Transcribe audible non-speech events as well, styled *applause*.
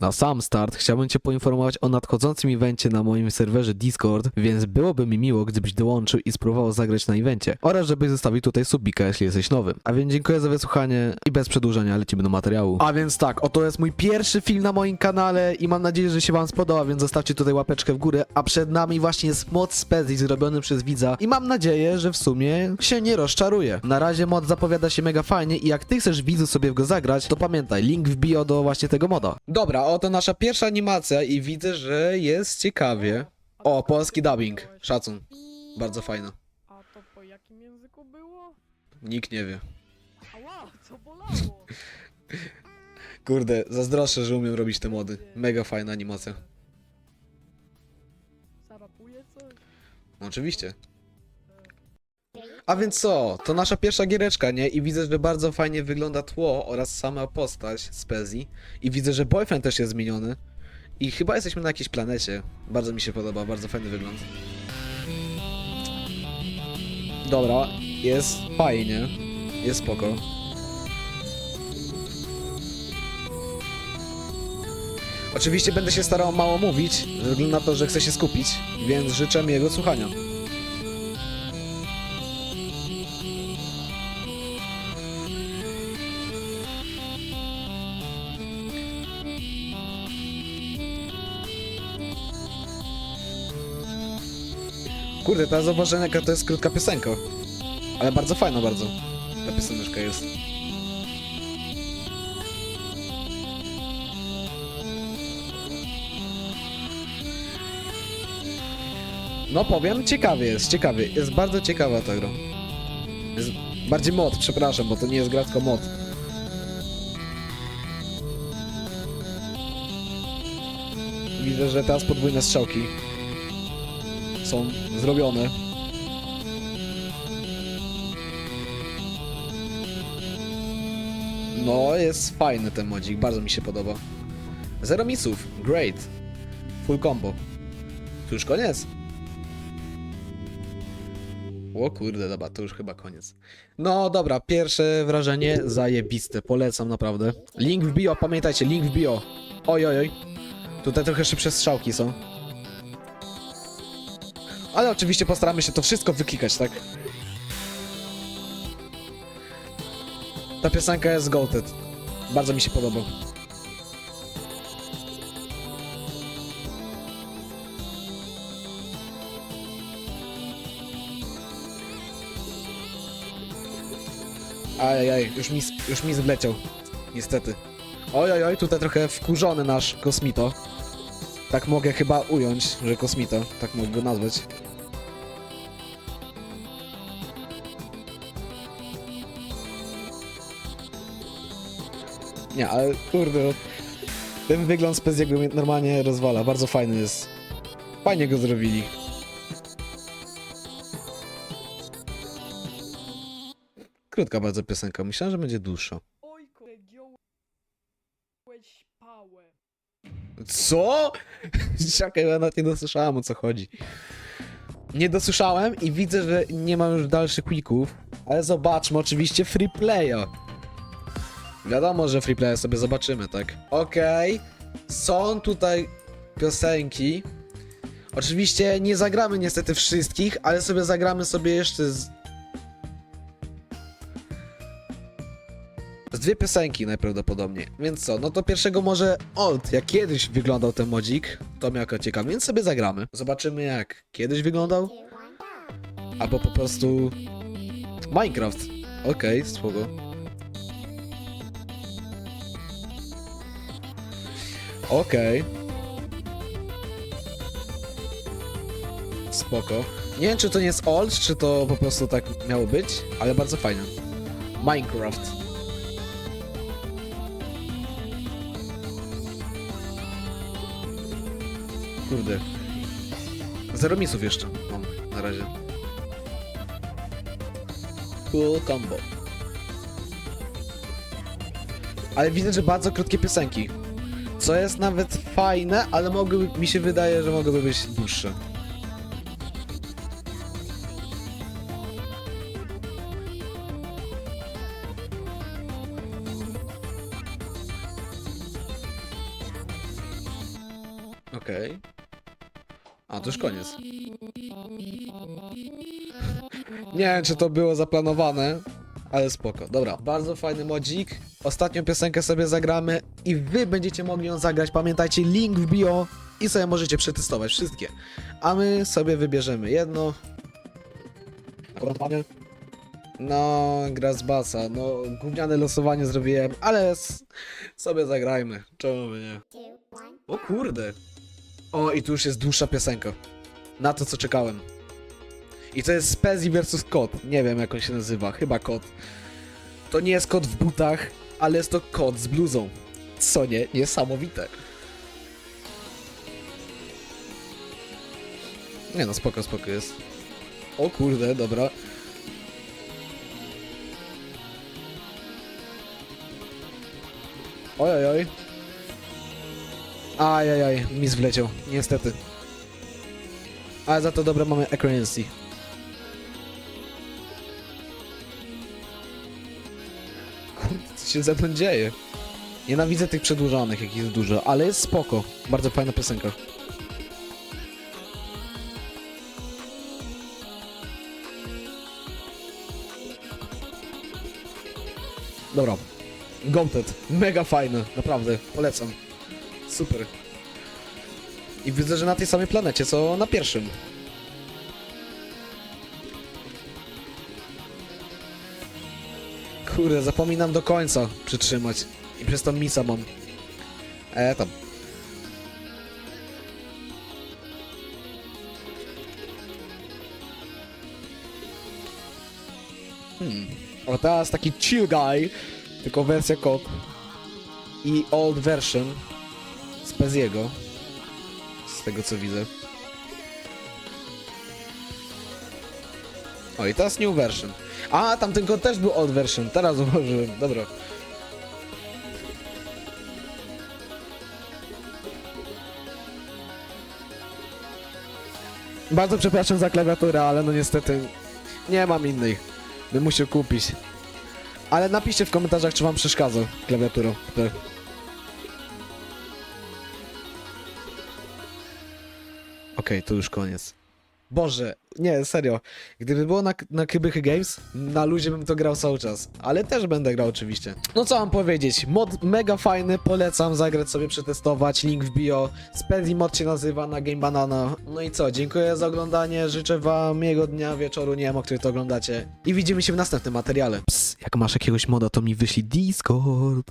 Na sam start chciałbym Cię poinformować o nadchodzącym evencie na moim serwerze Discord, więc byłoby mi miło, gdybyś dołączył i spróbował zagrać na evencie oraz żebyś zostawił tutaj subika, jeśli jesteś nowy. A więc dziękuję za wysłuchanie i bez przedłużenia lecimy do materiału. A więc tak, oto jest mój pierwszy film na moim kanale i mam nadzieję, że się Wam spodoba, więc zostawcie tutaj łapeczkę w górę, a przed nami właśnie jest mod Spezi zrobiony przez widza i mam nadzieję, że w sumie się nie rozczaruje. Na razie mod zapowiada się mega fajnie i jak Ty chcesz widzu sobie w go zagrać, to pamiętaj, link w bio do właśnie tego moda. Dobra, oto nasza pierwsza animacja i widzę, że jest ciekawie. O, polski dubbing. Szacun. Bardzo fajne. A to po jakim języku było? Nikt nie wie. Ała, co bolało? *laughs* Kurde, zazdroszczę, że umiem robić te mody. Mega fajna animacja. Zarapuje coś? Oczywiście. A więc co? To nasza pierwsza giereczka, nie? I widzę, że bardzo fajnie wygląda tło oraz sama postać z Pezji. I widzę, że boyfriend też jest zmieniony. I chyba jesteśmy na jakiejś planecie. Bardzo mi się podoba, bardzo fajny wygląd. Dobra, jest fajnie. Jest spoko. Oczywiście będę się starał mało mówić, ze względu na to, że chcę się skupić, więc życzę miłego słuchania. Kurde, teraz zauważyłem jaka to jest krótka piosenka. Ale bardzo fajna bardzo. Ta pioseneczka jest. No powiem, ciekawie jest, ciekawie. Jest bardzo ciekawa ta gra. Jest bardziej mod, przepraszam, bo to nie jest gra, tylko mod. Widzę, że teraz podwójne strzałki są zrobione. No, jest fajny ten modzik, bardzo mi się podoba. Zero misów, great. Full combo. To już koniec. O kurde, dobra, to już chyba koniec. No dobra, pierwsze wrażenie zajebiste, polecam naprawdę. Link w bio, pamiętajcie, link w bio. Oj, oj, oj. Tutaj trochę szybsze strzałki są. Ale oczywiście postaramy się to wszystko wyklikać, tak? Ta piosenka jest goated. Bardzo mi się podoba. Ajajaj, już mi, już mi zleciał. Niestety. Oj, oj, oj, tutaj trochę wkurzony nasz kosmito. Tak mogę chyba ująć, że kosmito. Tak mogę go nazwać. Nie, ale kurde, no, ten wygląd Speziego mnie normalnie rozwala. Bardzo fajny jest. Fajnie go zrobili. Krótka bardzo piosenka. Myślałem, że będzie dłuższa. Co? *laughs* Czekaj, ja nawet nie dosłyszałem o co chodzi. Nie dosłyszałem i widzę, że nie mam już dalszych quików, ale zobaczmy oczywiście free playa. Wiadomo, że free playa sobie zobaczymy, tak? Okej, są tutaj piosenki. Oczywiście nie zagramy niestety wszystkich, ale sobie zagramy sobie jeszcze z... Z dwie piosenki najprawdopodobniej. Więc co, no to pierwszego może Old, jak kiedyś wyglądał ten modzik, to mnie jako ciekawe, więc sobie zagramy. Zobaczymy jak kiedyś wyglądał. Albo po prostu Minecraft. Okej, okay, spoko. Okej. Spoko. Nie wiem, czy to nie jest old, czy to po prostu tak miało być, ale bardzo fajne. Minecraft. Kurde. Zero misów jeszcze mam na razie. Cool combo. Ale widzę, że bardzo krótkie piosenki. Co jest nawet fajne, ale mogłyby, mi się wydaje, że mogłyby być dłuższe. Okej. A, to już koniec. Nie wiem, czy to było zaplanowane, ale spoko. Dobra, bardzo fajny modzik. Ostatnią piosenkę sobie zagramy i wy będziecie mogli ją zagrać. Pamiętajcie, link w bio i sobie możecie przetestować wszystkie. A my sobie wybierzemy jedno. No, gra z basa. No, gówniane losowanie zrobiłem, ale sobie zagrajmy. Czemu by nie? O kurde. O, i tu już jest dłuższa piosenka. Na to, co czekałem. I to jest Spezi versus kot. Nie wiem, jak on się nazywa. Chyba kot. To nie jest kot w butach, ale jest to kot z bluzą. Co nie? Niesamowite. Nie no, spoko, spoko jest. O kurde, dobra. Oj, oj, oj. Ajajaj, mis wleciał, niestety. Ale za to dobre mamy accuracy. Się ze mną dzieje? Nienawidzę tych przedłużanych, jakich jest dużo, ale jest spoko. Bardzo fajna piosenka. Dobra. Goated. Mega fajne, naprawdę. Polecam. Super. I widzę, że na tej samej planecie, co na pierwszym. Kurde, zapominam do końca przytrzymać. I przez to misa mam. E, tam. Hmm. O, teraz taki chill guy, tylko wersja kot. I old version z Peziego. Z tego co widzę. O i teraz new version. A, tamten kod też był old version. Teraz *laughs* zauważyłem. Dobra. Bardzo przepraszam za klawiaturę, ale no niestety nie mam innej. Bym musiał kupić. Ale napiszcie w komentarzach, czy wam przeszkadza klawiatura. Tak. Okej, to już koniec. Boże, nie, serio. Gdyby było na, na Kybychy Games, na luzie bym to grał cały czas. Ale też będę grał oczywiście. No co mam powiedzieć, mod mega fajny, polecam zagrać sobie, przetestować, link w bio. Spezi mod się nazywa na Game Banana. No i co, dziękuję za oglądanie, życzę wam miłego dnia, wieczoru, nie wiem o której to oglądacie. I widzimy się w następnym materiale. Ps, jak masz jakiegoś moda, to mi wyślij Discord.